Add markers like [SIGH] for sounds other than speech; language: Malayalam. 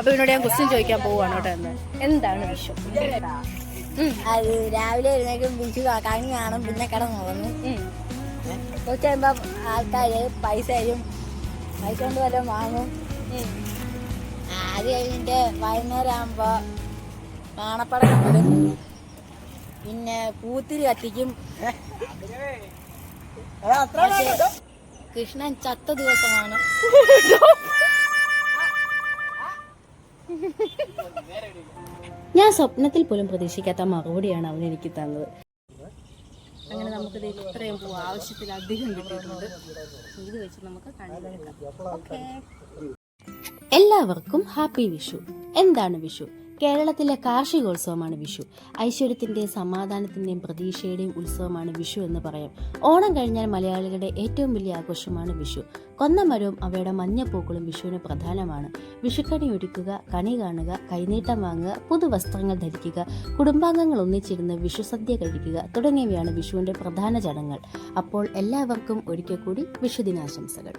അപ്പൊ ഇവനോട് ഞാൻ ക്വസ്റ്റ്യൻ ചോദിക്കാൻ പോവാണ് കേട്ടോ എന്ന് എന്താണ് വിഷു? അത് രാവിലെ എഴുന്നേക്കും വിഷു കണി കാണും പിന്നെ കിടന്നു. ഉച്ച കഴിയുമ്പോ ആൾക്കാര് പൈസ തരും. പൈസ കൊണ്ട് വല്ലതും വാങ്ങും. അത് കഴിഞ്ഞിട്ട് വൈകുന്നേരം ആകുമ്പോ കാണപ്പടം വിടും പിന്നെ കൂത്തിരി കത്തിക്കും. കൃഷ്ണൻ ചത്ത ദിവസമാണ്. [LAUGHS] ഞാൻ സ്വപ്നത്തിൽ പോലും പ്രതീക്ഷിക്കാത്ത മറുപടിയാണ് അവൻ എനിക്ക് തന്നത്. അങ്ങനെ നമുക്കിത് ഇത്രയും ആവശ്യത്തിൽ ആവശ്യത്തിലധികം കിട്ടിയിട്ടുണ്ട്. ഇത് വെച്ച് നമുക്ക് കണ്ടെടുക്കാം എല്ലാവർക്കും ഹാപ്പി വിഷു. എന്താണ് വിഷു? കേരളത്തിലെ കാർഷികോത്സവമാണ് വിഷു. ഐശ്വര്യത്തിന്റെ സമാധാനത്തിന്റെയും പ്രതീക്ഷയുടെയും ഉത്സവമാണ് വിഷു എന്ന് പറയാം. ഓണം കഴിഞ്ഞാൽ മലയാളികളുടെ ഏറ്റവും വലിയ ആഘോഷമാണ് വിഷു. കൊന്നമരവും അവയുടെ മഞ്ഞപ്പൂക്കളും വിഷുവിന് പ്രധാനമാണ്. വിഷുക്കണി ഒരുക്കുക കണി കാണുക കൈനീട്ടം വാങ്ങുക പുതുവസ്ത്രങ്ങൾ ധരിക്കുക കുടുംബാംഗങ്ങൾ ഒന്നിച്ചിരുന്ന് വിഷുസദ്യ കഴിക്കുക തുടങ്ങിയവയാണ് വിഷുവിന്റെ പ്രധാന ചടങ്ങുകൾ. അപ്പോൾ എല്ലാവർക്കും ഒരിക്കൽ കൂടി വിഷുദിനാശംസകൾ.